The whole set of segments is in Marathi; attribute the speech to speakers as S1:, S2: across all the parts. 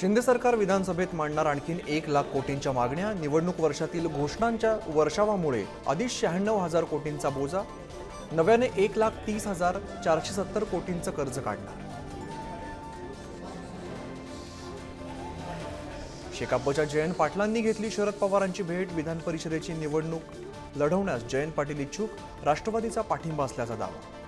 S1: शिंदे सरकार विधानसभेत मांडणार आणखीन एक लाख कोटींच्या मागण्या निवडणूक वर्षातील घोषणांच्या वर्षावामुळे आधीच शहाण्णव हजार कोटींचा बोजा नव्याने एक लाख तीस हजार चारशे सत्तर कोटींचं कर्ज काढणार. शेकापच्या जयंत पाटलांनी घेतली शरद पवारांची भेट विधान परिषदेची निवडणूक लढवण्यास जयंत पाटील इच्छुक राष्ट्रवादीचा पाठिंबा असल्याचा दावा.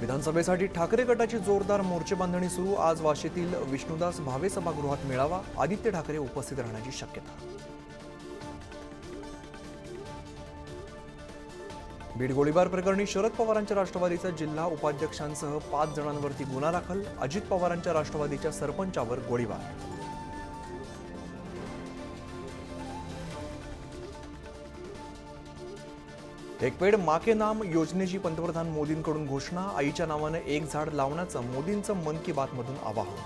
S1: विधानसभेसाठी ठाकरे गटाची जोरदार मोर्चेबांधणी सुरू. आज वाशीतील विष्णुदास भावे सभागृहात मेळावा. आदित्य ठाकरे उपस्थित राहण्याची शक्यता. बीड गोळीबार प्रकरणी शरद पवारांच्या राष्ट्रवादीचा जिल्हा उपाध्यक्षांसह पाच जणांवरती गुन्हा दाखल. अजित पवारांच्या राष्ट्रवादीच्या सरपंचावर गोळीबार. एक पेड माके नाम योजनेची पंतप्रधान मोदींकडून घोषणा. आईच्या नावानं एक झाड लावण्याचं मोदींचं मन की बात मधून आवाहन.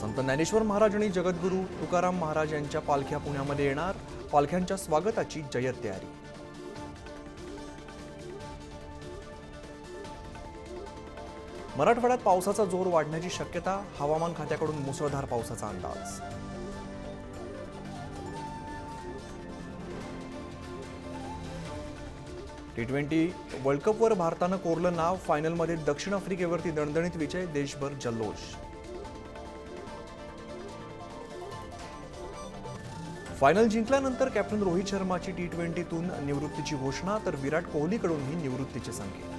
S1: संत ज्ञानेश्वर महाराज आणि जगद्गुरू तुकाराम महाराज यांच्या पालख्या पुण्यामध्ये येणार. पालख्यांच्या स्वागताची जय्यत तयारी. मराठवाड्यात पावसाचा जोर वाढण्याची शक्यता. हवामान खात्याकडून मुसळधार पावसाचा अंदाज. टी ट्वेंटी वर्ल्ड कपवर भारतानं कोरलं नाव. फायनलमध्ये दक्षिण आफ्रिकेवरती दणदणीत विजय देशभर जल्लोष. फायनल जिंकल्यानंतर कॅप्टन रोहित शर्माची टी ट्वेंटीतून निवृत्तीची घोषणा तर विराट कोहलीकडूनही निवृत्तीचे संकेत.